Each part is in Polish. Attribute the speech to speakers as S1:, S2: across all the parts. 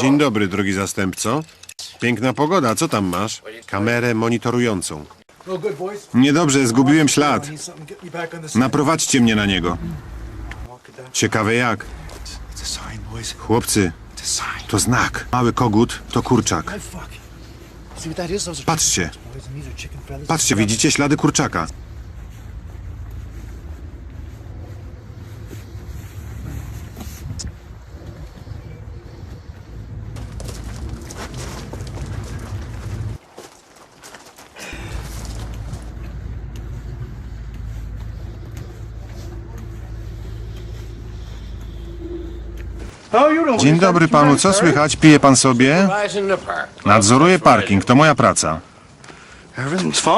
S1: Dzień dobry, drogi zastępco. Piękna pogoda, co tam masz? Kamerę monitorującą.
S2: No.
S1: Niedobrze, zgubiłem ślad. Naprowadźcie mnie na niego. Ciekawe jak. Chłopcy, to znak. Mały kogut to kurczak.
S2: Are
S1: Patrzcie, patrzcie, widzicie ślady kurczaka. Dzień dobry panu, co słychać? Pije pan sobie? Nadzoruję parking, to moja praca.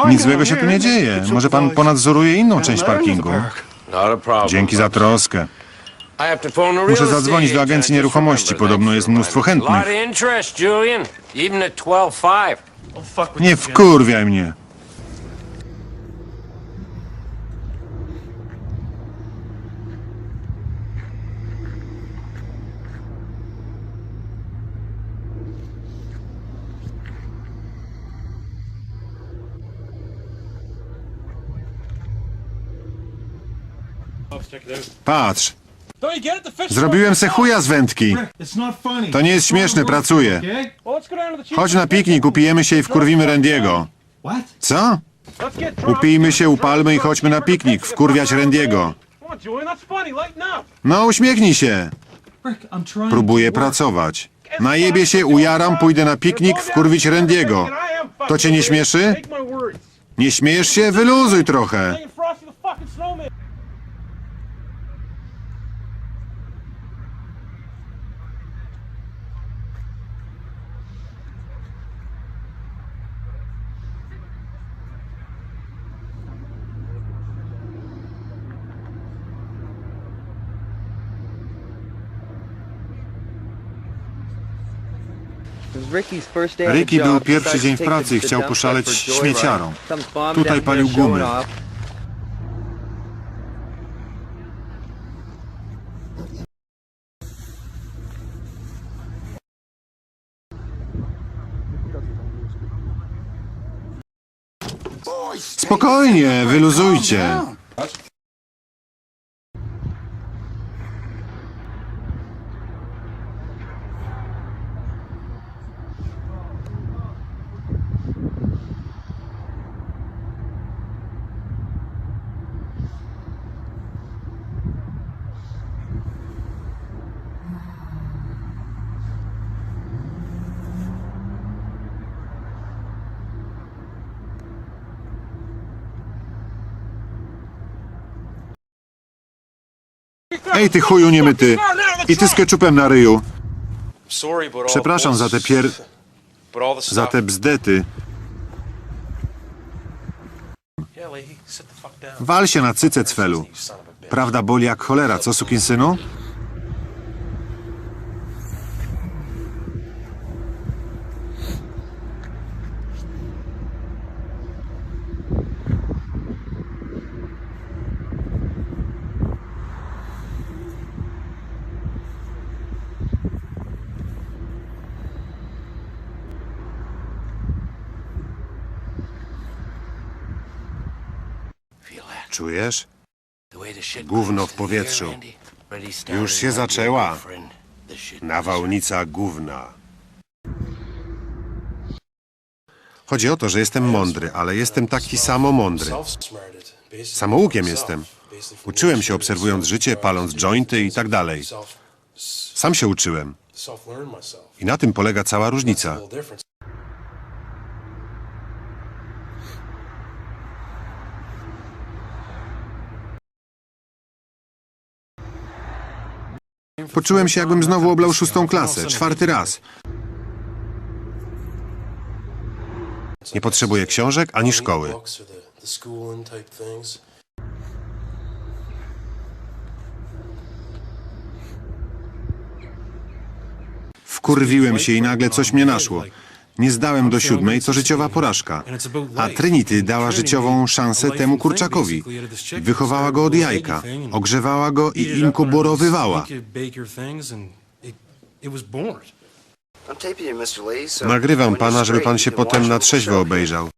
S1: Nic złego się tu nie dzieje. Może pan ponadzoruje inną część parkingu? Dzięki za troskę. Muszę zadzwonić do agencji nieruchomości. Podobno jest mnóstwo chętnych.
S3: of interest, Julian. Even at 12.5.
S1: Nie wkurwiaj mnie. Patrz, zrobiłem se chuja z wędki. To nie jest śmieszne, pracuję. Chodź na piknik, upijemy się i wkurwimy Randiego. Co? Upijmy się, upalmy i chodźmy na piknik, wkurwiać Randiego. No, uśmiechnij się. Próbuję pracować. Najebie się, ujaram, pójdę na piknik, wkurwić Randiego. To cię nie śmieszy? Nie śmiejesz się? Wyluzuj trochę. Ricky był pierwszy dzień w pracy i chciał poszaleć śmieciarą. Tutaj palił gumy. Spokojnie, wyluzujcie. Ej, ty chuju niemyty. I ty z keczupem na ryju. Przepraszam za te pier... za te bzdety. Wal się na cyce, cwelu. Prawda boli jak cholera, co, sukinsynu? Czujesz? Gówno w powietrzu. Już się zaczęła. Nawałnica gówna. Chodzi o to, że jestem mądry, ale jestem taki samo mądry. Samoukiem jestem. Uczyłem się obserwując życie, paląc jointy i tak dalej. Sam się uczyłem. I na tym polega cała różnica. Poczułem się, jakbym znowu oblał szóstą klasę, czwarty raz. Nie potrzebuję książek ani szkoły. Wkurwiłem się i nagle coś mnie naszło. Nie zdałem do siódmej, to życiowa porażka. A Trinity dała życiową szansę temu kurczakowi. Wychowała go od jajka, ogrzewała go i inkuborowywała. Nagrywam pana, żeby pan się potem na trzeźwo obejrzał.